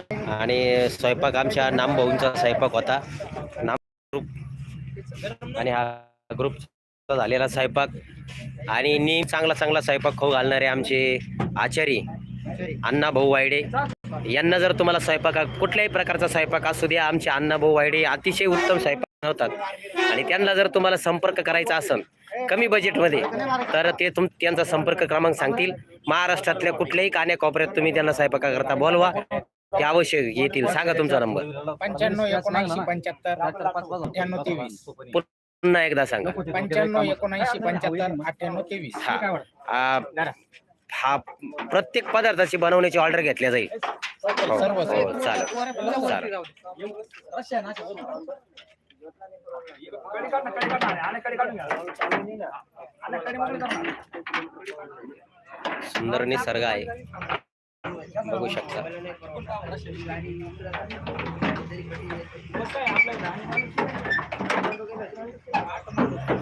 आणि स्वयंपाक आमच्या नामभाऊंचा स्वयंपाक होता. नाम ग्रुप आणि हा ग्रुप झालेला स्वयंपाक. आणि नेहमी चांगला चांगला स्वयंपाक खाऊ घालणारे आमचे आचारी अण्णा भाऊ वायडे. यांना जर तुम्हाला स्वयंपाक कुठल्याही प्रकारचा स्वयंपाक असू द्या आमचे अण्णा भाऊ वायडे अतिशय उत्तम स्वयंपाक बनवतात. आणि त्यांना जर तुम्हाला संपर्क करायचा असेल कमी बजेटमध्ये तर ते तुम त्यांचा संपर्क क्रमांक सांगतील. महाराष्ट्रातल्या कुठल्याही कान्या कोपऱ्यात तुम्ही त्यांना स्वयंपाकाकरता बोलवा. ते अवश्य येतील सांगा तुमचा नंबर. पंच्याण्णव एकोणऐंशी पंच्याहत्तर अठ्ठ्याण्णव तेवीस. पुन्हा एकदा सांगा. पंच्याण्णव एकोणऐंशी पंच्याहत्तर अठ्ठ्याण्णव तेवीस. हा. आ, हा प्रत्येक पदार्थाची बनवण्याची ऑर्डर घेतल्या जाईल. हो, हो, चालेल चालेल. सुंदर निसर्ग आहे. बघू शकता. आपल्या